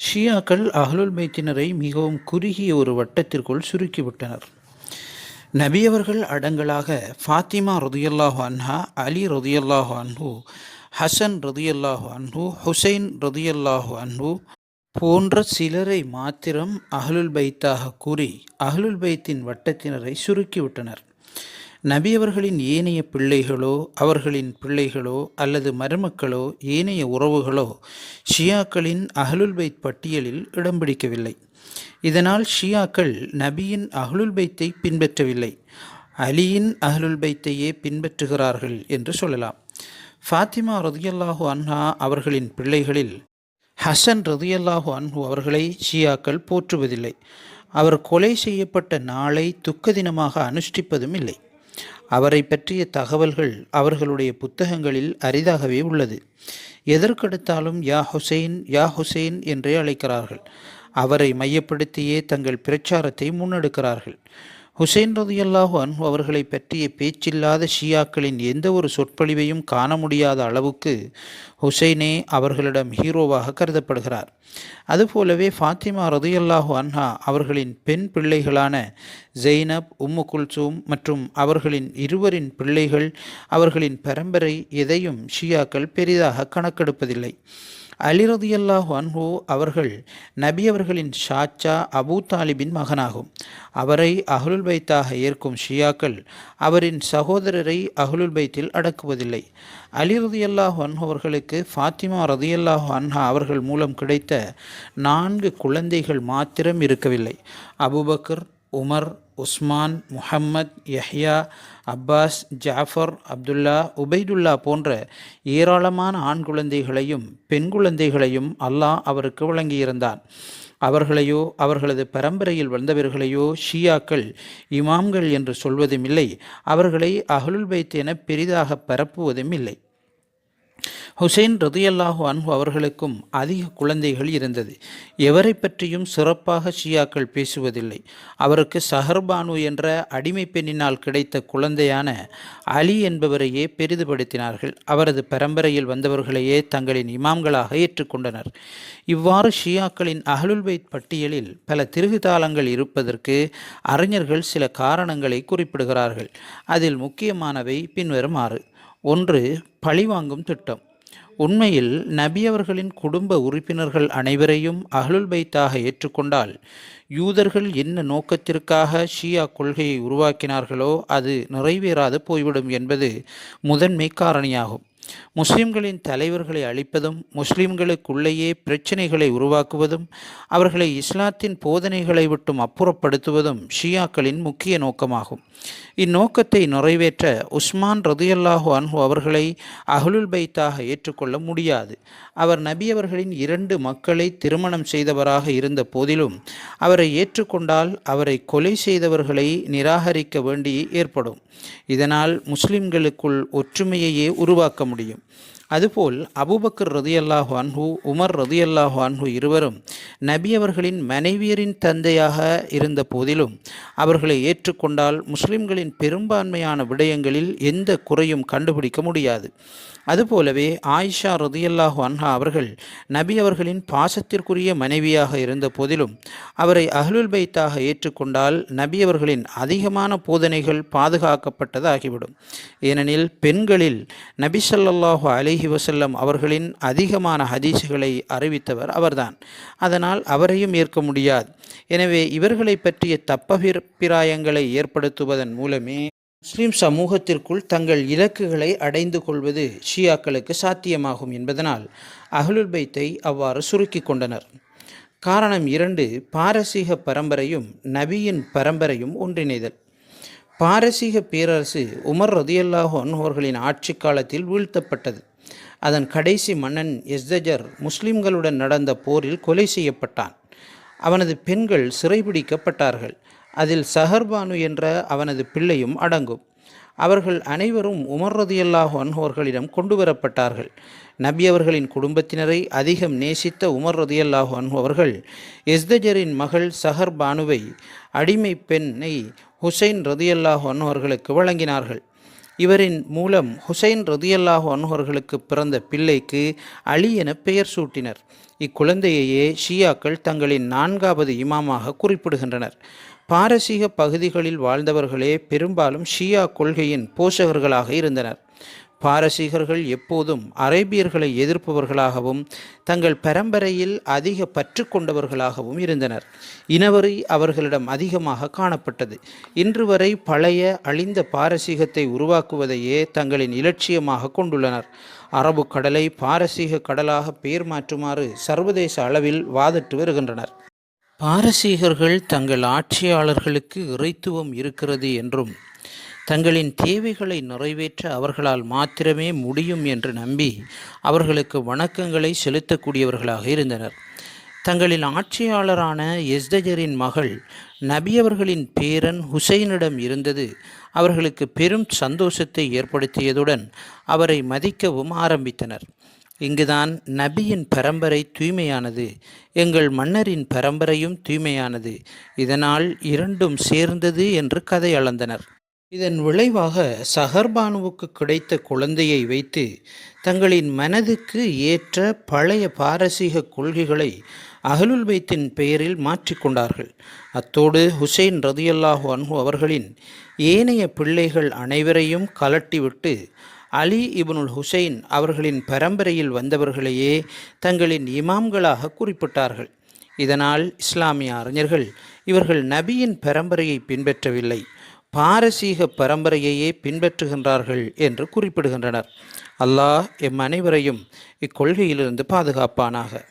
ஷியாக்கள் அகலுல் பைத்தினரை மிகவும் குறுகிய ஒரு வட்டத்திற்குள் சுருக்கிவிட்டனர். நபியவர்கள் அடங்கலாக ஃபாத்திமா ரதியல்லாஹு அன்ஹா அலி ரதியல்லாஹு அன்ஹு ஹசன் ரதியல்லாஹு அன்ஹு ஹுசைன் ரதியல்லாஹு அன்ஹு போன்ற சிலரை மாத்திரம் அகலுல் பைத்தாக கூறி அகலுல் பைத்தின் வட்டத்தினரை சுருக்கிவிட்டனர். நபியவர்களின் ஏனைய பிள்ளைகளோ அவர்களின் பிள்ளைகளோ அல்லது மருமக்களோ ஏனைய உறவுகளோ ஷியாக்களின் அஹ்லுல் பைத் பட்டியலில் இடம் பிடிக்கவில்லை. இதனால் ஷியாக்கள் நபியின் அஹ்லுல் பைத்தை பின்பற்றவில்லை. அலியின் அஹ்லுல் பைத்தையே பின்பற்றுகிறார்கள் என்று சொல்லலாம். ஃபாத்திமா ரதியல்லாஹு அன்ஹா அவர்களின் பிள்ளைகளில் ஹசன் ரதியல்லாஹு அன்ஹு அவர்களை ஷியாக்கள் போற்றுவதில்லை. அவர் கொலை செய்யப்பட்ட நாளை துக்க தினமாக அனுஷ்டிப்பதும் இல்லை. அவரை பற்றிய தகவல்கள் அவர்களுடைய புத்தகங்களில் அரிதாகவே உள்ளது. எதற்கெடுத்தாலும் யா ஹுசைன் யா ஹுசைன் என்றே அழைக்கிறார்கள். அவரை மையப்படுத்தியே தங்கள் பிரச்சாரத்தை முன்னெடுக்கிறார்கள். ஹுசைன் ரதியல்லாஹு அன்ஹு அவர்களை பற்றிய பேச்சில்லாத ஷியாக்களின் எந்த ஒரு சொற்பொழிவையும் காண முடியாத அளவுக்கு ஹுசைனே அவர்களிடம் ஹீரோவாக கருதப்படுகிறார். அதுபோலவே ஃபாத்திமா ரதியல்லாஹு அன்ஹா அவர்களின் பெண் பிள்ளைகளான ஜெய்னப் உம்மு குல்சூம் மற்றும் அவர்களின் இருவரின் பிள்ளைகள் அவர்களின் பரம்பரை எதையும் ஷியாக்கள் பெரிதாக கணக்கெடுப்பதில்லை. அலிரதியல்லாஹ் அன்ஹு அவர்கள் நபி அவர்களின் ஷாச்சா அபூ தாலிபின் மகனாகும். அவரை அஹ்லுல் பைத்தாக ஏற்கும் ஷியாக்கள் அவரின் சகோதரரை அஹ்லுல் பைத்தில் அடக்குவதில்லை. அலி ரதியல்லாஹு அன்ஹு அவர்களுக்கு ஃபாத்திமா ரதியல்லாஹ் அன்ஹா அவர்கள் மூலம் கிடைத்த நான்கு குழந்தைகள் மாத்திரம் இருக்கவில்லை. Abu Bakr Umar Usman Muhammad Yahya Abbas Jafar Abdullah Ubaidullah போன்ற ஏராளமான ஆண் குழந்தைகளையும் பெண் குழந்தைகளையும் அல்லாஹ் அவருக்கு வழங்கியிருந்தான். அவர்களையோ அவர்களது பரம்பரையில் வந்தவர்களையோ ஷியாக்கள் இமாம்கள் என்று சொல்வதும் இல்லை. அவர்களை அகலுல் பைத் என பெரிதாக பரப்புவதும் இல்லை. ஹுசைன் ரதியல்லாஹு அன்ஹு அவர்களுக்கும் அதிக குழந்தைகள் இருந்தது. எவரை பற்றியும் சிறப்பாக ஷியாக்கள் பேசுவதில்லை. அவருக்கு சஹர்பானு என்ற அடிமை பெண்ணினால் கிடைத்த குழந்தையான அலி என்பவரையே பெரிதுபடுத்தினார்கள். அவரது பரம்பரையில் வந்தவர்களையே தங்களின் இமாம்களாக ஏற்றுக்கொண்டனர். இவ்வாறு ஷியாக்களின் அஹ்லுல் பட்டியலில் பல திருகுதாளங்கள் இருப்பதற்கு அறிஞர்கள் சில காரணங்களை குறிப்பிடுகிறார்கள். அதில் முக்கியமானவை பின்வருமாறு. ஒன்று பழிவாங்கும் திட்டம். உண்மையில் நபி அவர்களின் குடும்ப உறுப்பினர்கள் அனைவரையும் அஹ்லுல் பைத்தாக ஏற்றுக்கொண்டால் யூதர்கள் என்ன நோக்கத்திற்காக ஷியா கொள்கையை உருவாக்கினார்களோ அது நிறைவேறாது போய்விடும் என்பது முதன்மை காரணியாகும். முஸ்லிம்களின் தலைவர்களை அழிப்பதும் முஸ்லிம்களுக்குள்ளேயே பிரச்சனைகளை உருவாக்குவதும் அவர்களை இஸ்லாத்தின் போதனைகளை விட்டும் அப்புறப்படுத்துவதும் ஷியாக்களின் முக்கிய நோக்கமாகும். இந்நோக்கத்தை நிறைவேற்ற உஸ்மான் ரதியல்லாஹு அன்ஹு அவர்களை அஹ்லுல் பைத்தாக ஏற்றுக்கொள்ள முடியாது. அவர் நபி அவர்களின் இரண்டு மக்களை திருமணம் செய்தவராக இருந்த போதிலும் அவரை ஏற்றுக்கொண்டால் அவரை கொலை செய்தவர்களை நிராகரிக்க வேண்டி ஏற்படும். இதனால் முஸ்லிம்களுக்குள் ஒற்றுமையையே உருவாக்க முடியும். அதுபோல் அபூபக்கர் ரதியல்லாஹு அன்ஹு உமர் ரதியல்லாஹு அன்ஹு இருவரும் நபி அவர்களின் மனைவியரின் தந்தையாக இருந்த போதிலும் அவர்களை ஏற்றுக்கொண்டால் முஸ்லிம்களின் பெரும்பான்மையான விடயங்களில் எந்த குறையும் கண்டுபிடிக்க முடியாது. அதுபோலவே ஆயிஷா ரதியல்லாஹு அன்ஹா அவர்கள் நபி அவர்களின் பாசத்திற்குரிய மனைவியாக இருந்த போதிலும் அவரை அஹ்லுல் பைத்தாக ஏற்றுக்கொண்டால் நபி அவர்களின் அதிகமான போதனைகள் பாதுகாக்கப்பட்டதாகிவிடும். ஏனெனில் பெண்களில் நபி அலை அலிஹி வசல்லம் அவர்களின் அதிகமான ஹதீஸுகளை அறிவித்தவர் அவர்தான். அதனால் அவரையும் ஏற்க முடியாது. எனவே இவர்களை பற்றிய தப்பபிப்பிராயங்களை ஏற்படுத்துவதன் மூலமே முஸ்லிம் சமூகத்திற்குள் தங்கள் இலக்குகளை அடைந்து கொள்வது ஷியாக்களுக்கு சாத்தியமாகும் என்பதனால் அகலுல் பைத்தை அவ்வாறு சுருக்கி கொண்டனர். காரணம் இரண்டு பாரசீக பரம்பரையும் நபியின் பரம்பரையும் ஒன்றிணைதல். பாரசீக பேரரசு உமர் ரதியல்லாஹோன் அவர்களின் ஆட்சி காலத்தில் வீழ்த்தப்பட்டது. அதன் கடைசி மன்னன் எஸ்தஜர் முஸ்லிம்களுடன் நடந்த போரில் கொலை செய்யப்பட்டான். அவனது பெண்கள் சிறைபிடிக்கப்பட்டார்கள். அதில் சஹர்பானு என்ற அவனது பிள்ளையும் அடங்கும். அவர்கள் அனைவரும் உமர் ரதியல்லாஹு அன்ஹோர்களிடம் கொண்டு வரப்பட்டார்கள் நபி அவர்களின் குடும்பத்தினரை அதிகம் நேசித்த உமர் ரதியல்லாஹ் அன்ஹு அவர்கள் எஸ்தஜரின் மகள் சஹர் பானுவை அடிமை பெண்ணை ஹுசைன் ரதியல்லாஹ் அன்ஹு அவர்களுக்கு வழங்கினார்கள். இவரின் மூலம் ஹுசைன் ரதியல்லாஹு அன்ஹர்களுக்கு பிறந்த பிள்ளைக்கு அலி என பெயர் சூட்டினர். இக்குழந்தையையே ஷியாக்கள் தங்களின் நான்காவது இமாமாக குறிப்பிடுகின்றனர். பாரசீக பகுதிகளில் வாழ்ந்தவர்களே பெரும்பாலும் ஷியா கொள்கையின் போஷகர்களாக இருந்தனர். பாரசீகர்கள் எப்போதும் அரேபியர்களை எதிர்ப்பவர்களாகவும் தங்கள் பரம்பரையில் அதிக பற்று கொண்டவர்களாகவும் இருந்தனர். இனவரி அவர்களிடம் அதிகமாக காணப்பட்டது. இன்று வரை பழைய அழிந்த பாரசீகத்தை உருவாக்குவதையே தங்களின் இலட்சியமாக கொண்டுள்ளனர். அரபு கடலை பாரசீக கடலாக பெயர் மாற்றுமாறு சர்வதேச அளவில் வாதிட்டு வருகின்றனர். பாரசீகர்கள் தங்கள் ஆட்சியாளர்களுக்கு இறைத்துவம் இருக்கிறது என்றும் தங்களின் தேவைகளை நிறைவேற்ற அவர்களால் மாத்திரமே முடியும் என்று நம்பி அவர்களுக்கு வணக்கங்களை செலுத்தக்கூடியவர்களாக இருந்தனர். தங்களின் ஆட்சியாளரான எஸ்தஜரின் மகள் நபியவர்களின் பேரன் ஹுசைனிடம் இருந்தது. அவர்களுக்கு பெரும் சந்தோஷத்தை ஏற்படுத்தியதுடன் அவரை மதிக்கவும் ஆரம்பித்தனர். இங்குதான் நபியின் பரம்பரை தூய்மையானது. எங்கள் மன்னரின் பரம்பரையும் தூய்மையானது. இதனால் இரண்டும் சேர்ந்தது என்று கதை அளந்தனர். இதன் விளைவாக சஹர்பானுவுக்கு கிடைத்த குழந்தையை வைத்து தங்களின் மனதுக்கு ஏற்ற பழைய பாரசீக கொள்கைகளை அகலுல் பைத்தின் பெயரில் மாற்றிக்கொண்டார்கள் அத்தோடு ஹுசைன் ரதியல்லாஹு அன்ஹு அவர்களின் ஏனைய பிள்ளைகள் அனைவரையும் கலட்டிவிட்டு அலி இபனுல் ஹுசைன் அவர்களின் பரம்பரையில் வந்தவர்களையே தங்களின் இமாம்களாக குறிப்பிட்டார்கள். இதனால் இஸ்லாமிய அறிஞர்கள் இவர்கள் நபியின் பரம்பரையை பின்பற்றவில்லை. பாரசீக பரம்பரையையே பின்பற்றுகின்றார்கள் என்று குறிப்பிடுகின்றனர். அல்லாஹ் எம் அனைவரையும் இக்கொள்கையிலிருந்து பாதுகாப்பானாக.